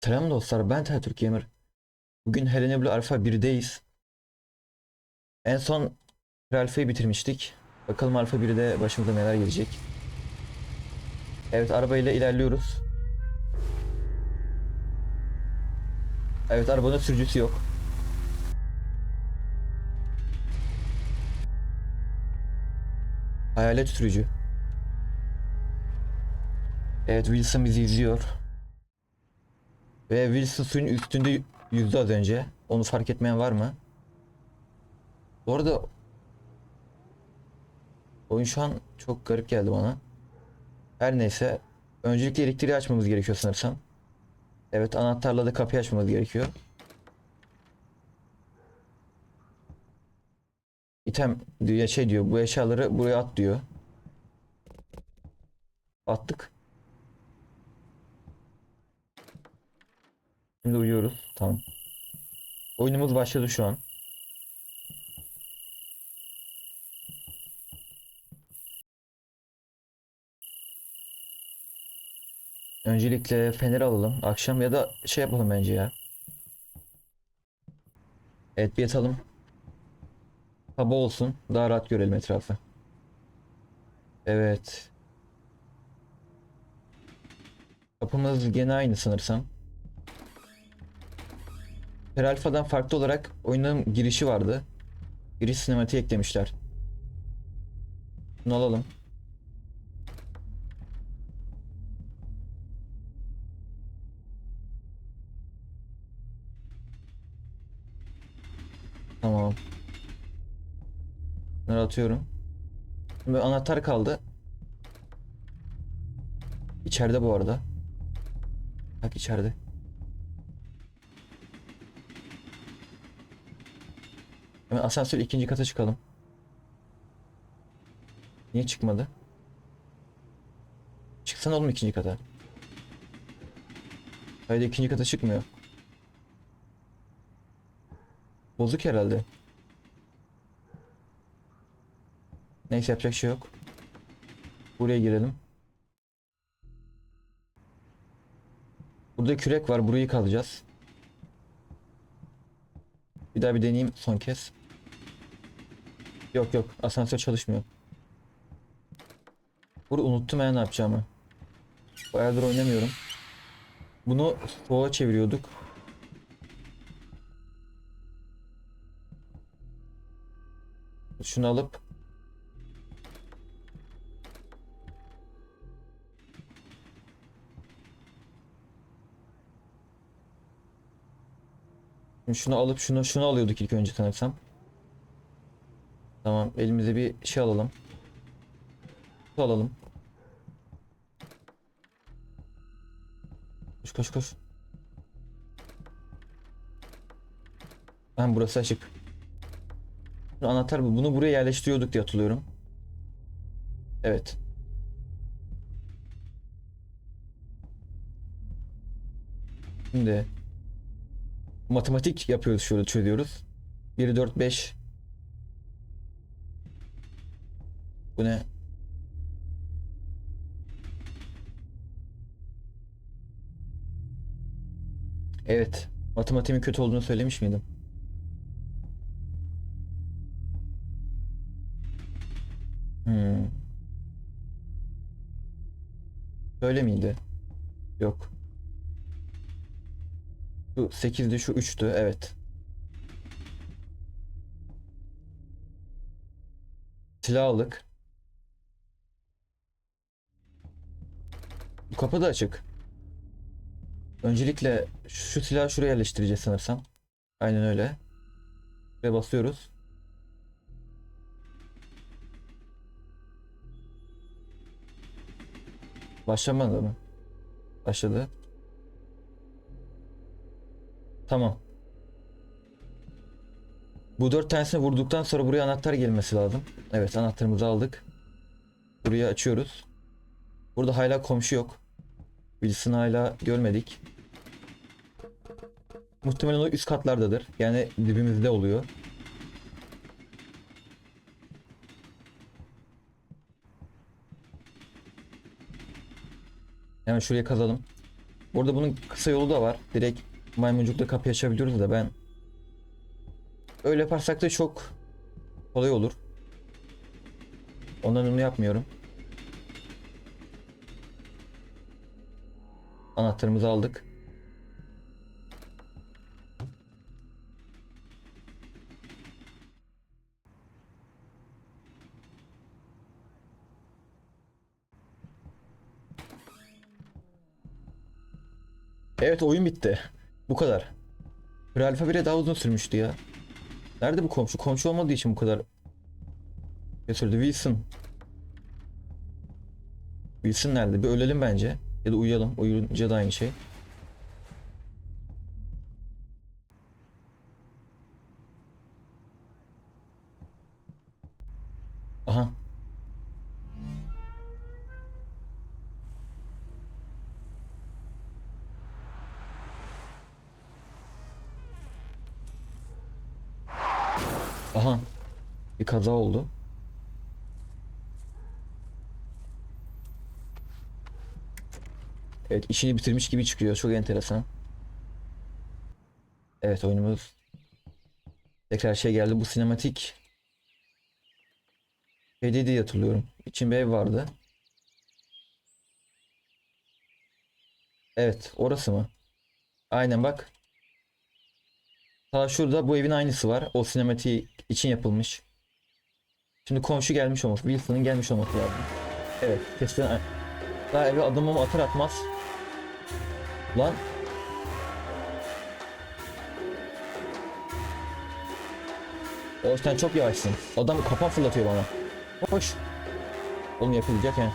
Selam dostlar ben Tertürk Gamer. Bugün Helene Alpha 1'deyiz. En son Alpha'yı bitirmiştik. Bakalım Alpha 1'de başımıza neler gelecek. Evet arabayla ilerliyoruz. Evet arabanın sürücüsü yok. Hayalet sürücü. Evet Wilson bizi izliyor. Ve Wilson suyun üstünde yüzdü az önce. Onu fark etmeyen var mı? Bu arada oyun şu an çok garip geldi bana. Her neyse. Öncelikle elektriği açmamız gerekiyor sanırsam. Evet anahtarla da kapıyı açmamız gerekiyor. İtem diyor şey diyor bu eşyaları buraya at diyor. Attık. Şimdi uyuyoruz. Tamam. Oyunumuz başladı şu an. Öncelikle feneri alalım. Akşam ya da şey yapalım bence ya. Evet bir yatalım. Sabah olsun. Daha rahat görelim etrafı. Evet. Kapımız gene aynı sanırsam. Her Alpha'dan farklı olarak oyunun girişi vardı. Giriş sinematiği eklemişler. Bunu alalım. Tamam. Bunları atıyorum. Şimdi anahtar kaldı. İçeride bu arada. Bak içeride. Hemen asansör ikinci kata çıkalım. Niye çıkmadı? Çıksana oğlum ikinci kata. Hayır ikinci kata çıkmıyor. Bozuk herhalde. Neyse yapacak şey yok. Buraya girelim. Burada kürek var. Burayı kazacağız. Bir daha bir deneyeyim son kez. Yok yok asansör çalışmıyor. Bunu unuttum ya ne yapacağımı. Bayağıdır oynamıyorum. Bunu soğuğa çeviriyorduk. Şunu alıp şunu alıp şunu şunu alıyorduk ilk önce sanırsam. Tamam elimize bir şey alalım. Su alalım. Koş koş koş. Ben burası açık. Anahtar bu. Bunu buraya yerleştiriyorduk diye hatırlıyorum. Evet. Şimdi matematik yapıyoruz şöyle çözüyoruz. 1 4 5 Bu ne? Evet. Matematiğimin kötü olduğunu söylemiş miydim? Hmm. Öyle miydi? Yok. Şu 8'di şu 3'tü evet. Silah Bu kapı da açık. Öncelikle şu silahı şuraya yerleştireceğiz sanırsam. Aynen öyle. Ve basıyoruz. Başlamadı mı? Başladı. Tamam. Bu dört tanesini vurduktan sonra buraya anahtar gelmesi lazım. Evet anahtarımızı aldık. Burayı açıyoruz. Burada hala komşu yok. Wilson'ı hala görmedik. Muhtemelen o üst katlardadır. Yani dibimizde oluyor. Hemen şuraya kazalım. Burada bunun kısa yolu da var. Direkt maymuncukla kapıyı açabiliyoruz da ben öyle yaparsak da çok kolay olur. Ondan onu yapmıyorum. Anahtarımızı aldık. Evet oyun bitti. Bu kadar. Alpha 1'e daha uzun sürmüştü ya. Nerede bu komşu? Komşu olmadığı için bu kadar götürdü. Wilson. Wilson nerede? Bir ölelim bence. Ya da uyuyalım. Uyuyunca da aynı şey. Aha. Aha. Bir kaza oldu. Evet işini bitirmiş gibi çıkıyor. Çok enteresan. Evet oyunumuz tekrar şey geldi. Bu sinematik şeydi diye hatırlıyorum. İçinde ev vardı. Evet orası mı? Aynen bak. Sağ şurada bu evin aynısı var. O sinematiği için yapılmış. Şimdi komşu gelmiş olması, Wilson'ın gelmiş olması lazım. Evet, kesin. Daha eve adımımı atar atmaz. Lan. O sen çok yavaşsın. Adam kapan fırlatıyor bana. Hoş. Oğlum yapılacak he.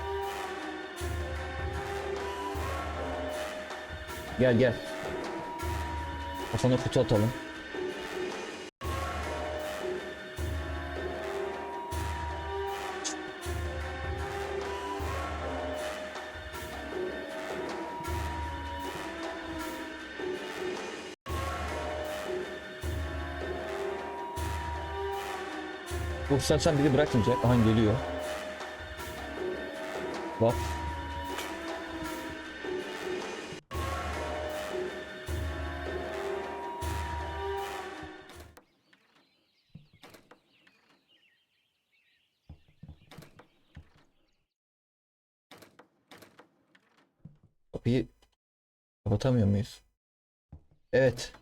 Gel gel. Kafana kutu atalım. Sen biri bırakmayacak. Aha geliyor. Bak. Kapıyı kapatamıyor muyuz? Evet.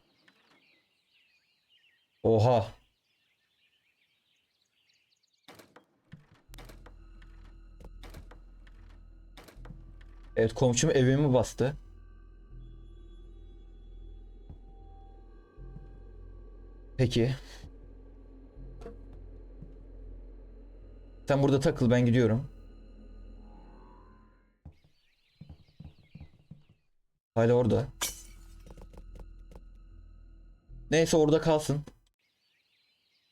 Oha. Evet komşum evimi bastı. Peki. Sen burada takıl ben gidiyorum. Hala orada. Neyse orada kalsın.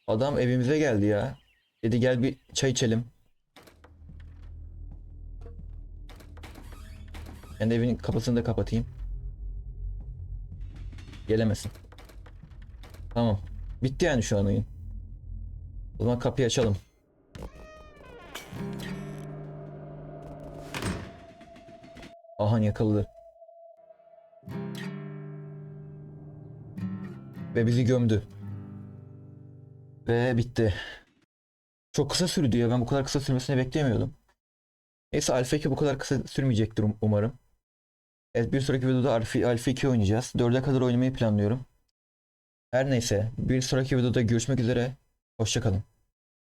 Adam evimize geldi ya. Dedi gel bir çay içelim. Ben de evin kapısını da kapatayım. Gelemesin. Tamam. Bitti yani şu an oyun. O zaman kapıyı açalım. Aha yakaladı. Ve bizi gömdü. Ve bitti. Çok kısa sürdü ya. Ben bu kadar kısa sürmesini beklemiyordum. Neyse Alpha 2 bu kadar kısa sürmeyecektir um- umarım. Evet bir sonraki videoda Alpha 2 oynayacağız. 4'e kadar oynamayı planlıyorum. Her neyse bir sonraki videoda görüşmek üzere. Hoşçakalın.